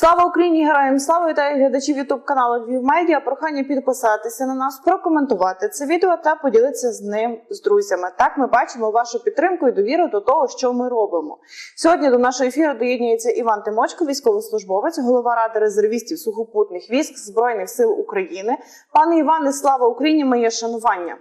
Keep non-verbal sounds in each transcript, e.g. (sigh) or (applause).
Слава Україні! Героям слава вітаю глядачів Ютуб каналу Львів Медіа. Прохання підписатися на нас, прокоментувати це відео та поділитися з ним з друзями. Так ми бачимо вашу підтримку і довіру до того, що ми робимо. Сьогодні до нашого ефіру доєднується Іван Тимочко, військовослужбовець, голова ради резервістів сухопутних військ Збройних сил України. Пане Іване, слава Україні! Моє шанування.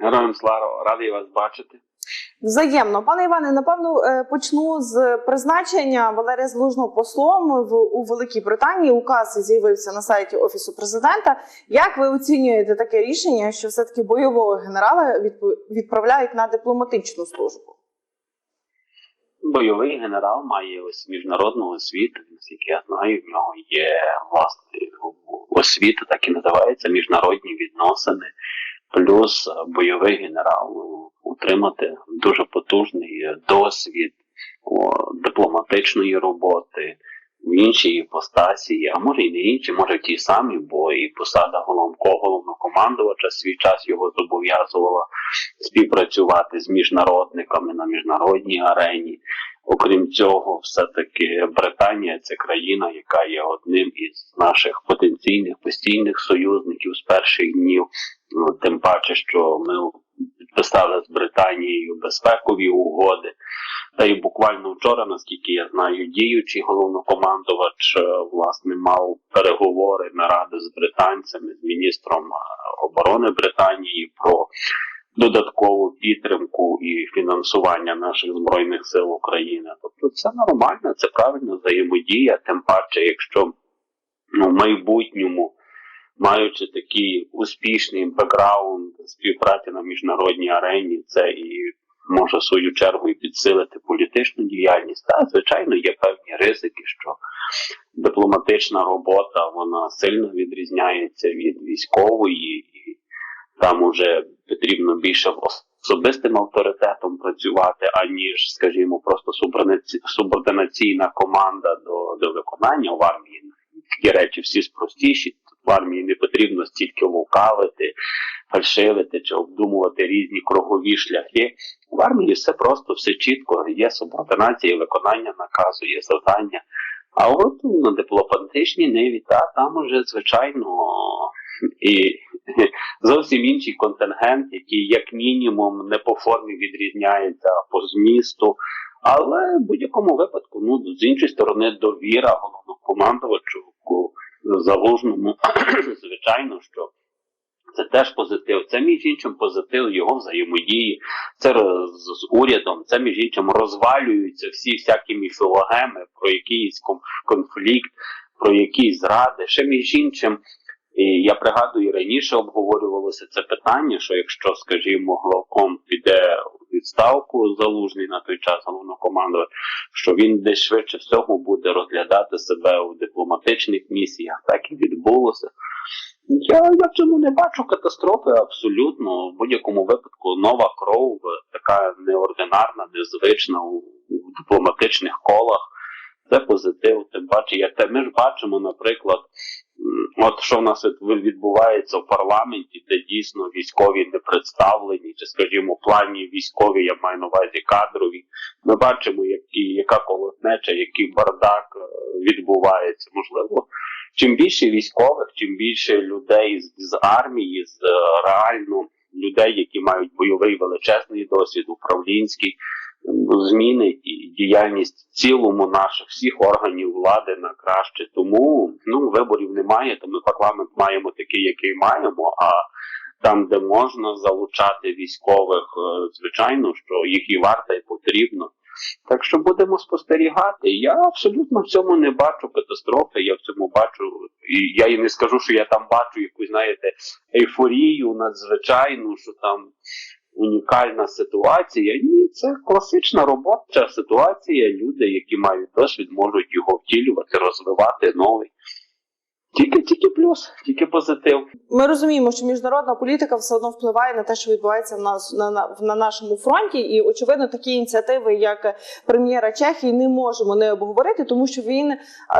Героям слава, радий вас бачити. Взаємно, пане Іване, напевно, е, почну з призначення Валерія Залужного послом в у Великій Британії. Указ з'явився на сайті офісу президента. Як ви оцінюєте таке рішення, що все таки бойового генерала відправляють на дипломатичну службу? Бойовий генерал має ось міжнародну освіту. Наскільки я знаю, в нього є власне освіта, так і називається міжнародні відносини. Плюс бойовий генерал отримати дуже потужний досвід дипломатичної роботи в іншій іпостасі, а може і не інші, може ті самі, бо і посада головного головнокомандувача свій час його зобов'язувала співпрацювати з міжнародниками на міжнародній арені. Окрім цього, все-таки Британія це країна, яка є одним із наших потенційних постійних союзників з перших днів. Ну, Тим паче, що ми підписали з Британією безпекові угоди. Та й буквально вчора, наскільки я знаю, діючий головнокомандувач е, власне мав переговори наради з британцями, з міністром е, оборони Британії про додаткову підтримку і фінансування наших збройних сил України. Тобто це нормально, це правильна взаємодія, тим паче, якщо ну, в майбутньому, маючи такий успішний бекграунд співпраці на міжнародній арені, це і може в свою чергу і підсилити політичну діяльність. Та звичайно є певні ризики, що дипломатична робота вона сильно відрізняється від військової, там уже потрібно більше особистим авторитетом працювати, аніж, скажімо, просто субординаційна команда до, до виконання в армії. Такі речі всі спростіші. В армії не потрібно стільки лукавити, фальшивити чи обдумувати різні кругові шляхи. В армії все просто, все чітко, є субординація, виконання наказу, є завдання. А от на дипломатичній ниві, та там уже звичайно і зовсім інший контингент, який як мінімум не по формі відрізняється, а по змісту. Але в будь-якому випадку, ну з іншої сторони, довіра головнокомандувачу залужному, (clears throat) звичайно, що це теж позитив. Це між іншим позитив його взаємодії. Це роз- з урядом, це між іншим розвалюються всі всякі міфологеми про якийсь конфлікт, про якісь зради. Ще між іншим. І я пригадую, раніше обговорювалося це питання, що якщо, скажімо, главком піде у відставку залужний на той час головнокомандувач, що він десь швидше всього буде розглядати себе у дипломатичних місіях. Так і відбулося. Я, я в цьому не бачу катастрофи абсолютно. В будь-якому випадку нова кров, така неординарна, незвична у, у дипломатичних колах. Це позитив. Тим паче, як те ми ж бачимо, наприклад, от що в нас відбувається в парламенті, де дійсно військові не представлені, чи, скажімо, плані військові, я маю на увазі кадрові. Ми бачимо, які, яка колотнеча, який бардак е, відбувається. Можливо, чим більше військових, чим більше людей з, з армії, з е, реально людей, які мають бойовий величезний досвід, управлінський, м, змінить і діяльність цілому наших всіх органів влади на краще. Тому ну виборів немає, то ми парламент маємо такий, який маємо. А там, де можна залучати військових, е, звичайно, що їх і варто, і потрібно. Так що будемо спостерігати. Я абсолютно в цьому не бачу катастрофи. Я в цьому бачу, і я і не скажу, що я там бачу якусь, знаєте, ейфорію надзвичайну, що там унікальна ситуація. Ні, це класична робоча ситуація. Люди, які мають досвід, можуть його втілювати, розвивати новий. Тільки тільки плюс, тільки позитив. Ми розуміємо, що міжнародна політика все одно впливає на те, що відбувається в нас на, на, на нашому фронті, і очевидно, такі ініціативи, як прем'єра Чехії, не можемо не обговорити, тому що він е,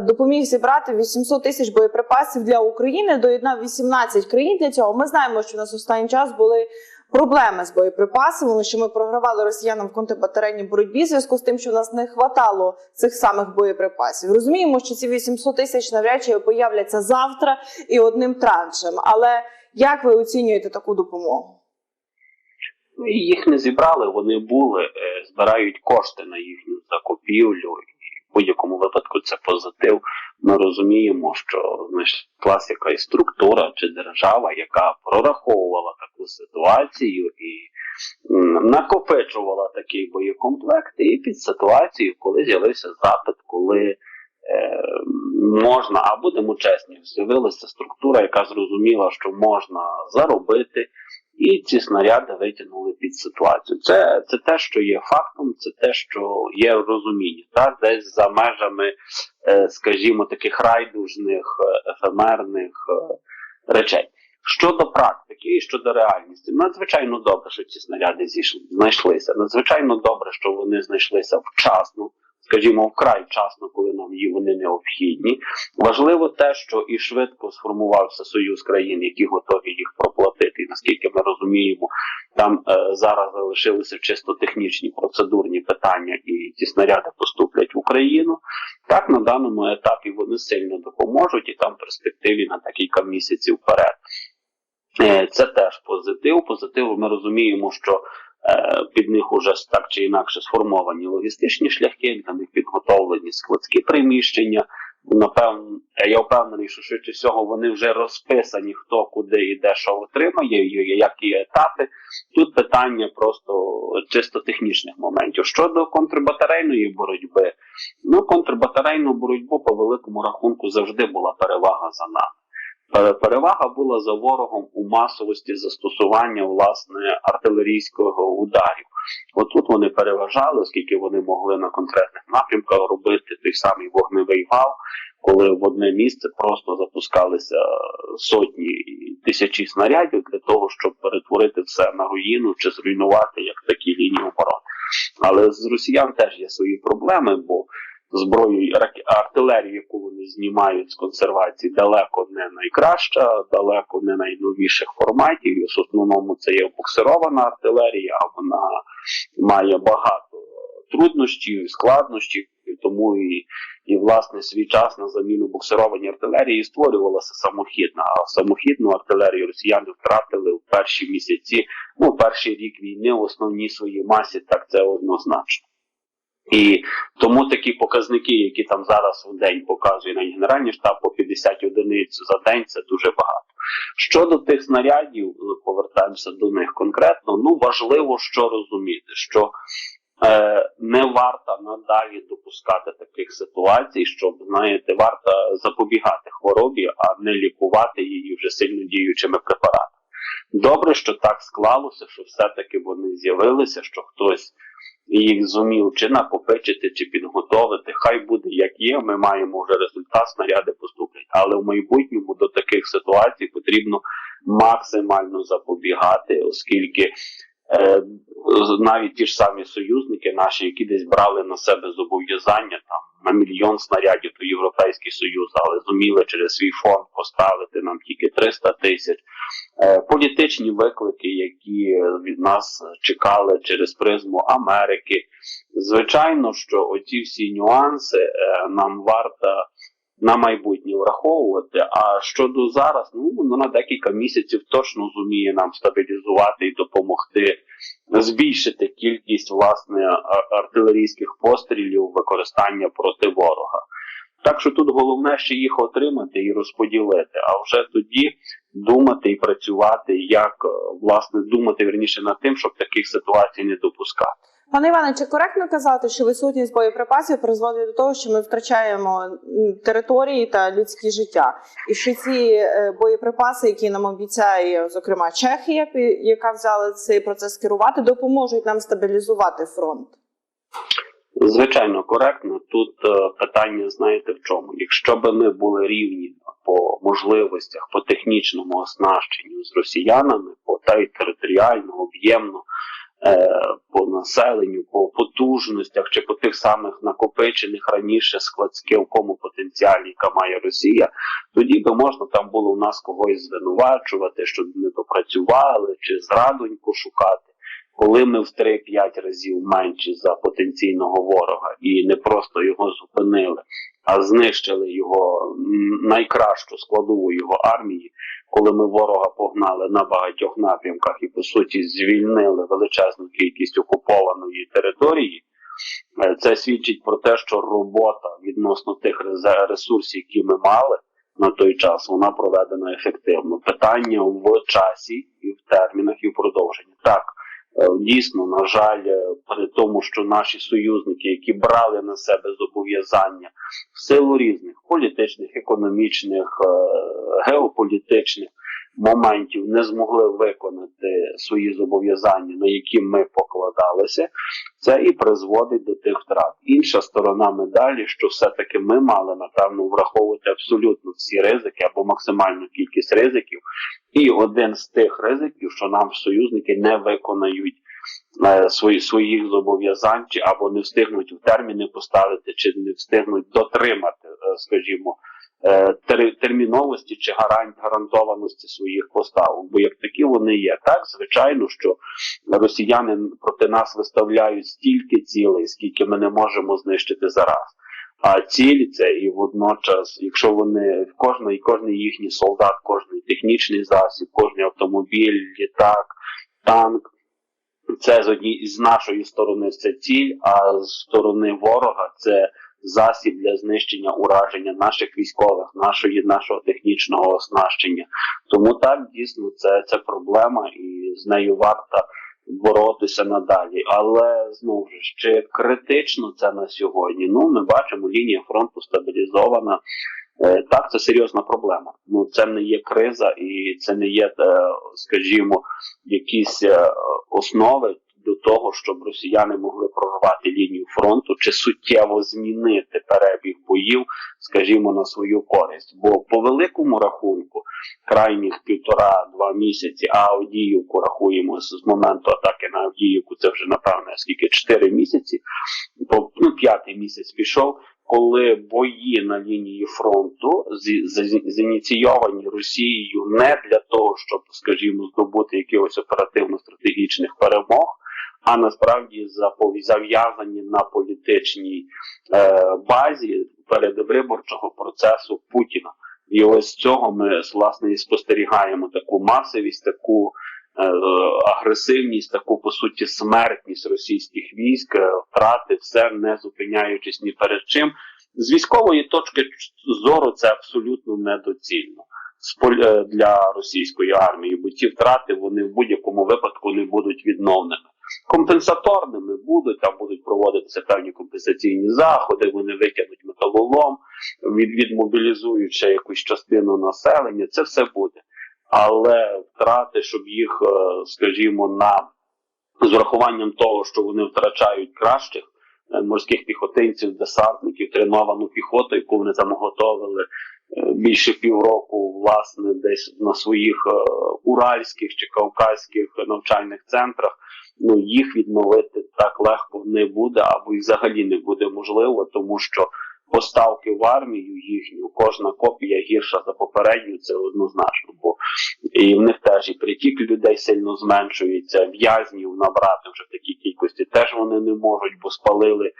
допоміг зібрати 800 тисяч боєприпасів для України, доєднав 18 країн для цього. Ми знаємо, що в нас останній час були проблеми з боєприпасами, що ми програвали росіянам в контрбатарейній боротьбі в зв'язку з тим, що в нас не хватало цих самих боєприпасів. Розуміємо, що ці 800 тисяч навряд чи появляться завтра і одним траншем. Але як ви оцінюєте таку допомогу? Ну, їх не зібрали, вони були, е, збирають кошти на їхню закупівлю. І в будь-якому випадку це позитив. Ми розуміємо, що знайшлася якась структура чи держава, яка прораховувала ситуацію і накопичувала такий боєкомплект, і під ситуацію, коли з'явився запит, коли е, можна, а будемо чесні, з'явилася структура, яка зрозуміла, що можна заробити. І ці снаряди витягнули під ситуацію. Це, це те, що є фактом, це те, що є розуміння. Так? Десь за межами, е, скажімо, таких райдужних, е, ефемерних речей. Щодо практики і щодо реальності, надзвичайно добре, що ці снаряди зійшли, знайшлися. Надзвичайно добре, що вони знайшлися вчасно, скажімо, вкрай вчасно, коли нам її вони необхідні. Важливо те, що і швидко сформувався союз країн, які готові їх проплатити. І наскільки ми розуміємо, там е, зараз залишилися чисто технічні процедурні питання, і ті снаряди поступлять в Україну. Так на даному етапі вони сильно допоможуть, і там перспективі на декілька місяців вперед. Е, Це теж позитив. Позитив ми розуміємо, що е, під них уже так чи інакше сформовані логістичні шляхи, для них підготовлені складські приміщення. Напевно, я впевнений, що швидше всього вони вже розписані, хто куди і де що отримає, які етапи. Тут питання просто чисто технічних моментів. Щодо контрбатарейної боротьби, ну контрбатарейну боротьбу по великому рахунку завжди була перевага за нами. Пере- Перевага була за ворогом у масовості застосування власне артилерійського ударів. Отут вони переважали, оскільки вони могли на конкретних напрямках робити той самий вогневий вал, коли в одне місце просто запускалися сотні тисячі снарядів для того, щоб перетворити все на руїну чи зруйнувати як такі лінії оборони. Але з росіян теж є свої проблеми, бо зброю артилерію, яку вони знімають з консервації, далеко не найкраща, далеко не найновіших форматів. І в основному це є буксирована артилерія, вона має багато труднощів, складнощів, і тому і, і власне свій час на заміну буксированій артилерії створювалася самохідна. А самохідну артилерію росіяни втратили в перші місяці, ну перший рік війни в основній своїй масі, так це однозначно. І тому такі показники, які там зараз в день показує на Генеральний штаб по 50 одиниць за день, це дуже багато. Щодо тих снарядів, повертаємося до них конкретно. Ну важливо що розуміти, що е, не варто надалі допускати таких ситуацій, щоб знаєте, варто запобігати хворобі, а не лікувати її вже сильно діючими препаратами. Добре, що так склалося, що все-таки вони з'явилися, що хтось їх зумів чи накопичити, чи підготовити. Хай буде як є. Ми маємо вже результат, снаряди поступлять. Але в майбутньому до таких ситуацій потрібно максимально запобігати, оскільки е, навіть ті ж самі союзники наші, які десь брали на себе зобов'язання там на мільйон снарядів, до Європейський Союз, але зуміли через свій фонд поставити нам тільки 300 тисяч. Е, політичні виклики, які від нас чекали через призму Америки. Звичайно, що оці всі нюанси е, нам варто на майбутнє враховувати. А щодо зараз, ну воно на декілька місяців точно зуміє нам стабілізувати і допомогти збільшити кількість власне артилерійських пострілів використання проти ворога. Так що тут головне ще їх отримати і розподілити, а вже тоді думати і працювати, як е, власне думати верніше над тим, щоб таких ситуацій не допускати. Пане Іване, чи коректно казати, що відсутність боєприпасів призводить до того, що ми втрачаємо території та людські життя, і що ці е, боєприпаси, які нам обіцяє, зокрема Чехія, яка взяла цей процес керувати, допоможуть нам стабілізувати фронт? Звичайно, коректно. Тут е, питання, знаєте, в чому? Якщо би ми були рівні по можливостях, по технічному оснащенню з росіянами, по та й територіально, об'ємно, по населенню, по потужностях чи по тих самих накопичених раніше складському потенціалі, яка має Росія, тоді би можна там було у нас когось звинувачувати, що не допрацювали чи зрадоньку шукати. Коли ми в 3-5 разів менші за потенційного ворога і не просто його зупинили, а знищили його найкращу складову його армії, коли ми ворога погнали на багатьох напрямках і по суті звільнили величезну кількість окупованої території, е, це свідчить про те, що робота відносно тих ресурсів, які ми мали на той час, вона проведена ефективно. Питання в часі і в термінах, і в продовженні. Так. Е, Дійсно, на жаль, е, при тому, що наші союзники, які брали на себе зобов'язання в силу різних політичних, економічних, е, геополітичних моментів, не змогли виконати свої зобов'язання, на які ми покладалися, це і призводить до тих втрат. Інша сторона медалі, що все-таки ми мали напевно враховувати абсолютно всі ризики або максимальну кількість ризиків. І один з тих ризиків, що нам союзники не виконають е, свої, своїх зобов'язань, чи або не встигнуть в терміни поставити, чи не встигнуть дотримати, е, скажімо, терміновості чи гарант, гарантованості своїх поставок. Бо як такі вони є. Так, звичайно, що росіяни проти нас виставляють стільки цілей, скільки ми не можемо знищити зараз. А ціль це і водночас, якщо вони кожний, кожний їхній солдат, кожний технічний засіб, кожний автомобіль, літак, танк. Це з одні з нашої сторони це ціль, а з сторони ворога це засіб для знищення ураження наших військових, нашої нашого технічного оснащення. Тому так дійсно це, це проблема, і з нею варто боротися надалі. Але знову ж чи критично це на сьогодні? Ну ми бачимо, лінія фронту стабілізована. Е, Так, це серйозна проблема. Ну це не є криза, і це не є, е, скажімо, якісь е, основи до того, щоб росіяни могли прорвати лінію фронту чи суттєво змінити перебіг боїв, скажімо, на свою користь. Бо по великому рахунку, крайніх півтора-два місяці, а Авдіївку рахуємо з, моменту атаки на Авдіївку, це вже напевно скільки чотири місяці, по ну п'ятий місяць пішов. Коли бої на лінії фронту зініційовані Росією не для того, щоб, скажімо, здобути якихось оперативно-стратегічних перемог, а насправді зав'язані на політичній е, базі передвиборчого процесу Путіна. І ось цього ми власне і спостерігаємо таку масовість, таку е, агресивність, таку по суті смертність російських військ, е, втрати, все не зупиняючись ні перед чим. З військової точки зору це абсолютно недоцільно е, для російської армії, бо ті втрати вони в будь-якому випадку не будуть відновними. Компенсаторними будуть, там будуть проводитися певні компенсаційні заходи, вони витягнуть металолом, від, відмобілізують ще якусь частину населення, це все буде. Але втрати, щоб їх, е, скажімо, на з урахуванням того, що вони втрачають кращих е, морських піхотинців, десантників, треновану піхоту, яку вони там готовили е, більше півроку, власне, десь на своїх уральських чи кавказьких навчальних центрах. Ну їх відновити так легко не буде, або і взагалі не буде можливо, тому що поставки в армію їхню, кожна копія гірша за попередню, це однозначно. Бо і в них теж і притік людей сильно зменшується, в'язнів набрати вже в такій кількості теж вони не можуть, бо спалили е,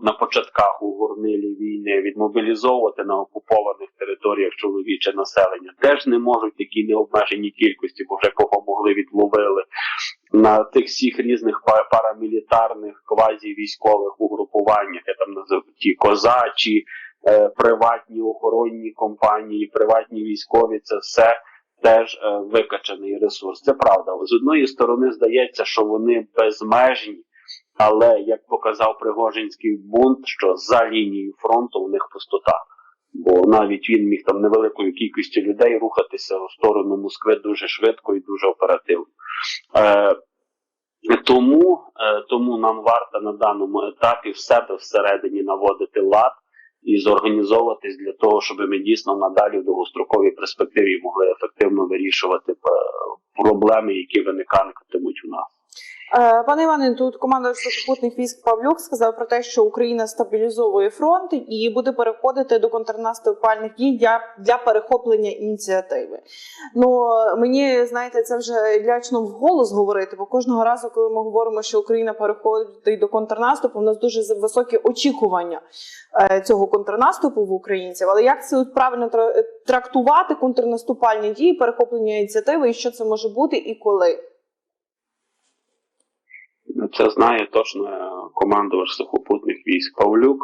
на початках у горнилі війни, відмобілізовувати на окупованих територіях чоловіче населення теж не можуть в такій необмеженій кількості, бо вже кого могли відловили. На тих всіх різних парамілітарних квазі-військових угрупуваннях, я там назив ті козачі, е, приватні охоронні компанії, приватні військові, це все теж е, викачаний ресурс. Це правда. З одної сторони здається, що вони безмежні, але як показав Пригожинський бунт, що за лінією фронту у них пустота. Бо навіть він міг там невеликою кількістю людей рухатися в сторону Москви дуже швидко і дуже оперативно. Е, тому, е, тому нам варто на даному етапі в себе всередині наводити лад і зорганізовуватись для того, щоб ми дійсно надалі в довгостроковій перспективі могли ефективно вирішувати е, проблеми, які виникатимуть у нас. Е, Пане Іване, тут командувач сухопутних військ Павлюк сказав про те, що Україна стабілізовує фронт і буде переходити до контрнаступальних дій для, для перехоплення ініціативи. Ну мені знаєте, це вже лячно вголос говорити, бо кожного разу, коли ми говоримо, що Україна переходить до контрнаступу, у нас дуже високі очікування е, цього контрнаступу в українців. Але як це правильно трактувати контрнаступальні дії, перехоплення ініціативи, і що це може бути і коли? Це знає точно командувач сухопутних військ Павлюк,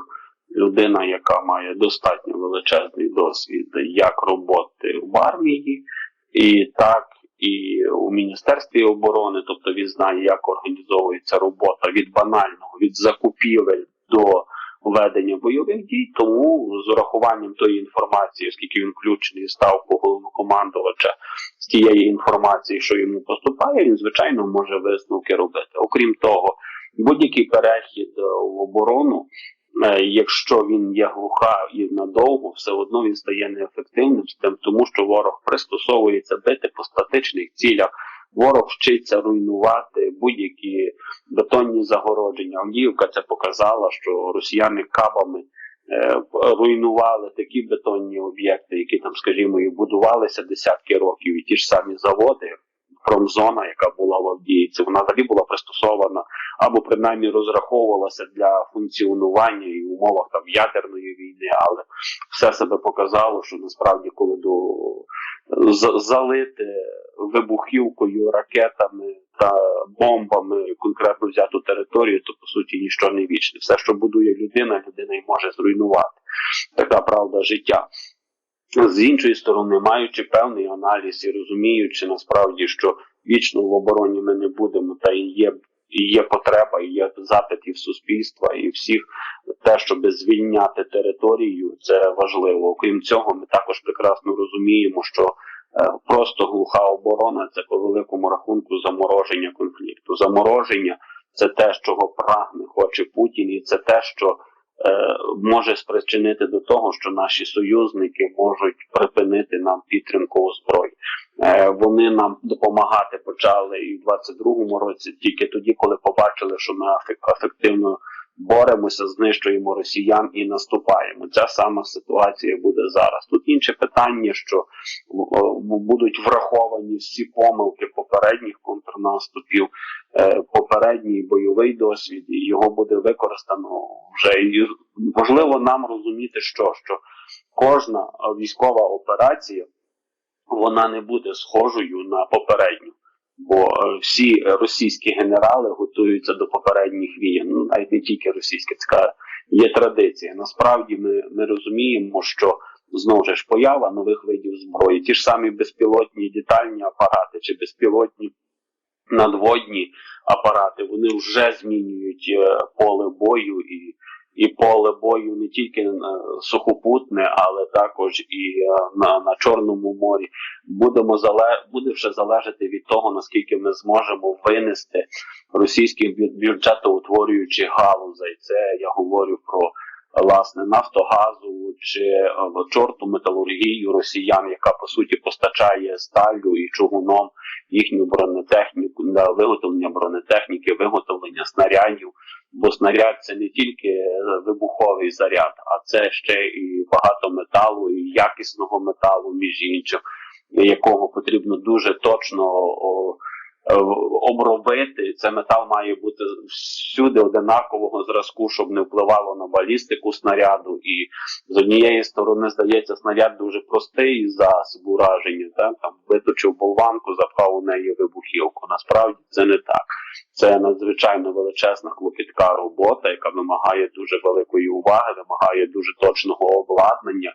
людина, яка має достатньо величезний досвід як роботи в армії, і так і у Міністерстві оборони, тобто він знає, як організовується робота від банального, від закупівель до ведення бойових дій. Тому з урахуванням тої інформації, оскільки він включений в ставку головнокомандувача з тієї інформації, що йому поступає, він звичайно може висновки робити. Окрім того, будь-який перехід е, в оборону, е, якщо він є глуха і надовго, все одно він стає неефективним тому що ворог пристосовується бити по статичних цілях. Ворог вчиться руйнувати будь-які бетонні загородження. Авдіївка це показала, що росіяни кабами е, руйнували такі бетонні об'єкти, які там, скажімо, і будувалися десятки років, і ті ж самі заводи. Промзона, яка була в Авдіївці, вона взагалі була пристосована або принаймні розраховувалася для функціонування і в умовах там ядерної війни, але все себе показало, що насправді, коли до залити вибухівкою, ракетами та бомбами конкретно взяту територію, то по суті ніщо не вічне. Все, що будує людина, людина й може зруйнувати. Така правда життя. З іншої сторони, маючи певний аналіз і розуміючи насправді, що вічно в обороні ми не будемо, та і є, і є потреба, і є запит і в суспільства, і всіх те, щоб звільняти територію, це важливо. Окрім цього, ми також прекрасно розуміємо, що е, просто глуха оборона це по великому рахунку замороження конфлікту. Замороження це те, чого прагне, хоче Путін, і це те, що може спричинити до того, що наші союзники можуть припинити нам підтримку у. Е, вони нам допомагати почали і в 22-му році, тільки тоді, коли побачили, що ми ефек- ефективно боремося, знищуємо росіян і наступаємо. Ця сама ситуація буде зараз. Тут інше питання, що будуть враховані всі помилки попередніх контрнаступів, е, попередній бойовий досвід, його буде використано вже і важливо нам розуміти, що, що кожна військова операція вона не буде схожою на попередню. Бо е, всі російські генерали готуються до попередніх війн. Ну навіть не тільки російські, це є традиція. Насправді ми, ми розуміємо, що знову ж поява нових видів зброї, ті ж самі безпілотні літальні апарати чи безпілотні надводні апарати, вони вже змінюють е, поле бою і, і поле бою не тільки сухопутне, але також і е, на, на Чорному морі. Будемо зале буде вже залежати від того, наскільки ми зможемо винести російських бю- бюджетоутворюючих галузей. Це я говорю про власне нафтогазу чи е, чорту металургію росіян, яка по суті постачає сталю і чугуном їхню бронетехніку виготовлення бронетехніки, виготовлення снарядів. Бо снаряд це не тільки е, вибуховий заряд, а це ще і багато металу, і якісного металу, між іншим, якого потрібно дуже точно о, обробити. Це метал має бути всюди одинакового зразку, щоб не впливало на балістику снаряду. І з однієї сторони здається, снаряд дуже простий засіб ураження. Так? Там виточив болванку, запхав у неї вибухівку. Насправді це не так. Це надзвичайно величезна клопітка робота, яка вимагає дуже великої уваги, вимагає дуже точного обладнання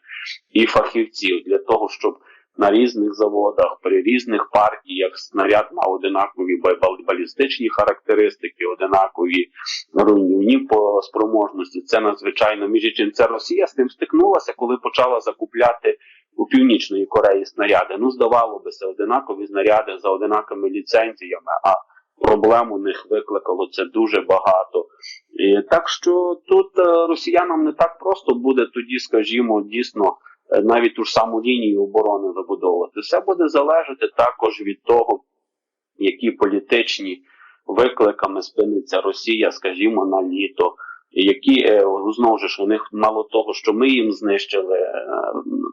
і фахівців для того, щоб на різних заводах при різних партіях снаряд мав одинакові бал- балістичні характеристики, одинакові руйнівні по спроможності. Це надзвичайно між іншим. Це Росія з тим стикнулася, коли почала закупляти у північної Кореї снаряди. Ну, здавало би, це одинакові снаряди за одинаковими ліцензіями. а Проблем у них викликало це дуже багато. І, так що тут е, росіянам не так просто буде тоді, скажімо, дійсно навіть ту ж саму лінію оборони вибудовувати. Все буде залежати також від того, які політичні викликами спиниться Росія, скажімо, на літо. Які е, знову ж у них мало того, що ми їм знищили е,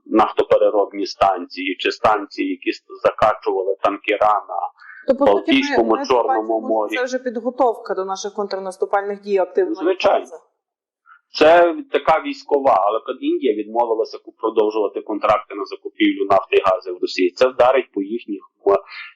нафтопереробні станції чи станції, які закачували танкера на Балтійському, ми Чорному морі. Це вже підготовка до наших контрнаступальних дій активно. Звичайно. Це така військова, але Індія відмовилася продовжувати контракти на закупівлю нафти і газу в Росії. Це вдарить по їхніх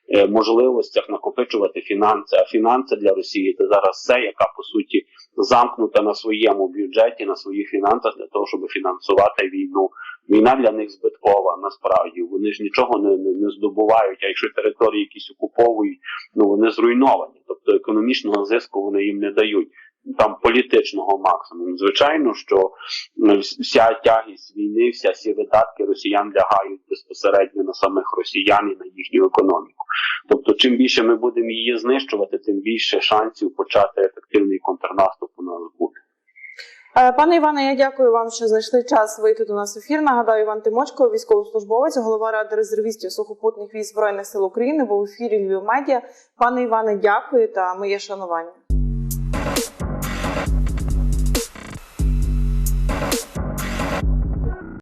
е, можливостях накопичувати фінанси. А фінанси для Росії це зараз все, яка по суті замкнута на своєму бюджеті, на своїх фінансах для того, щоб фінансувати війну. Війна для них збиткова. Насправді вони ж нічого не, не, не здобувають. А якщо території якісь окуповують, ну вони зруйновані. Тобто економічного зиску вони їм не дають там політичного максимуму. Звичайно, що е, вся тягість війни, вся всі видатки росіян лягають безпосередньо на самих росіян і на їхню економіку. Тобто, чим більше ми будемо її знищувати, тим більше шансів почати ефективний контрнаступ у нас буде. Е, Пане Іване, я дякую вам, що знайшли час вийти до нас в ефір. Нагадаю, Іван Тимочко, військовослужбовець, голова ради резервістів сухопутних військ збройних сил України, був в ефірі Львів Медіа. Пане Іване, дякую та моє шанування.